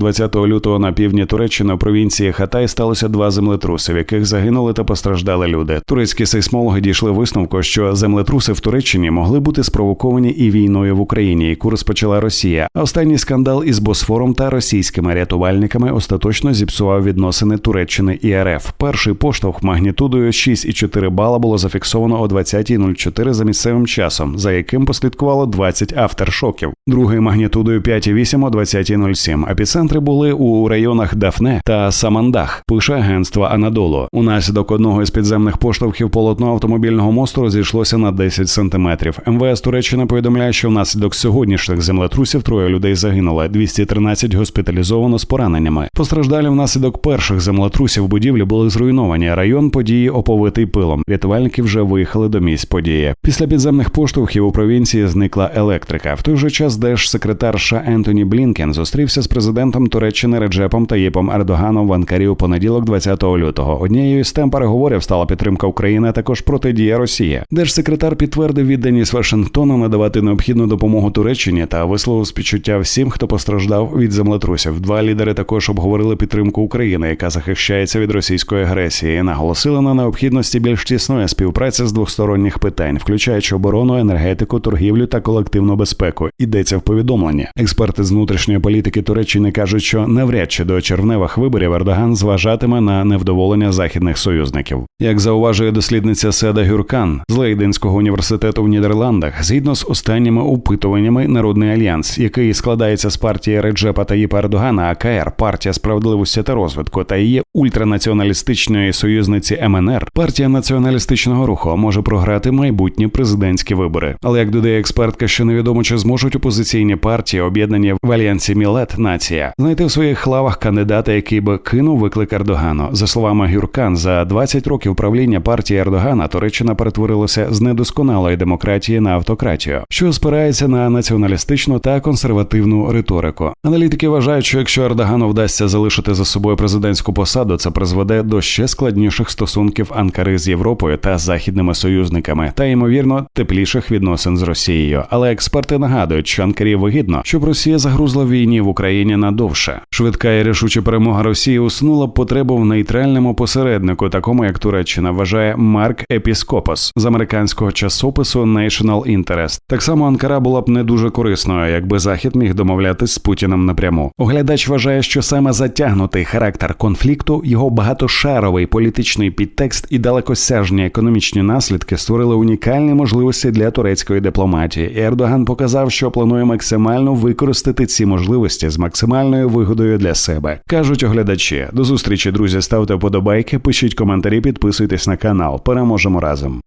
20 лютого на півдні Туреччини у провінції Хатай сталося два землетруси, в яких загинули та постраждали люди. Турецькі сейсмологи дійшли висновку, що землетруси в Туреччині могли бути спровоковані і війною в Україні, яку розпочала Росія. А останній скандал із Босфором та російськими рятувальниками остаточно зіпсував відносини Туреччини і РФ. Перший поштовх магнітудою 6,4 бала було зафіксовано о 20.04 за місцевим часом, за яким послідкувало 20 авторшоків. Другий магнітудою 5,8 о 20.07. Епіцентри були у районах Дафне та Самандах. Пише агентство Анадолу. Унаслідок одного із підземних поштовхів полотно автомобільного мосту розійшлося на 10 сантиметрів. МВС Туреччини повідомляє, що внаслідок сьогоднішніх землетрусів троє людей загинули, 213 госпіталізовано з пораненнями. Постраждалі внаслідок перших землетрусів будівлі були зруйновані. Район події оповитий пилом. Рятувальники вже виїхали до місць події. Після підземних поштовхів у провінції зникла електрика. В той же час держсекретар США Ентоні Блінкен зустрівся з президентом Туреччини Реджепом Таїпом Ердоганом в Анкарі у понеділок, 20 лютого. Однією з тем переговорів стала підтримка України, а також протидія Росії. Держсекретар підтвердив відданість Вашингтону надавати необхідну допомогу Туреччині та висловив співчуття всім, хто постраждав від землетрусів. Два лідери також обговорили підтримку України, яка захищається від російської агресії, наголосили на необхідності більш тісної співпраці з двосторонніх питань, включаючи оборону, енергетику, торгівлю та колективну безпеку. Йдеться в повідомленні. Експерти з внутрішньої політики Туреччини кажуть, що навряд чи до червневих виборів Ердоган зважатиме на невдоволення західних союзників. Як зауважує дослідниця Седа Гюркан з Лейденського університету в Нідерландах, згідно з останніми опитуваннями, народний альянс, який складається з партії Реджепа Таїпа Ердогана, АКР, партія справедливості та розвитку та її ультранаціоналістичної союзниці МНР, партія націоналістичного руху може програти майбутні президентські вибори. Але як додає експертка, що невідомо чи зможуть опозиційні партії, об'єднані в альянсі Мілет Нація, знайти в своїх лавах кандидата, який би кинув виклик Ердогану. За словами Гюркан, за 20 років правління партії Ердогана Туреччина перетворилася з недосконалої демократії на автократію, що спирається на націоналістичну та консервативну риторику. Аналітики вважають, що якщо Ердогану вдасться залишити за собою президентську посаду, це призведе до ще складніших стосунків Анкари з Європою та західними союзниками, та ймовірно тепліших відносин з Росією. Але експерти нагадують, що Анкарі вигідно, щоб Росія загрузла війні в Україні надовше. Швидка і рішуча перемога Росії уснула потребу в нейтральному посереднику, такому як Туреччина, вважає Марк Епіскопос з американського часопису National Interest. Так само Анкара була б не дуже корисною, якби Захід міг домовлятись з Путіним напряму. Оглядач вважає, що саме затягнутий характер конфлікту, його багатошаровий політичний підтекст і далекосяжні економічні наслідки створили унікальні можливості для турецької дипломатії. Ердоган показав, що планує максимально використати ці можливості з максимальною вигодою для себе. кажуть оглядачі. До зустрічі, друзі. Ставте вподобайки, пишіть коментарі, підписуйтесь на канал. Переможемо разом.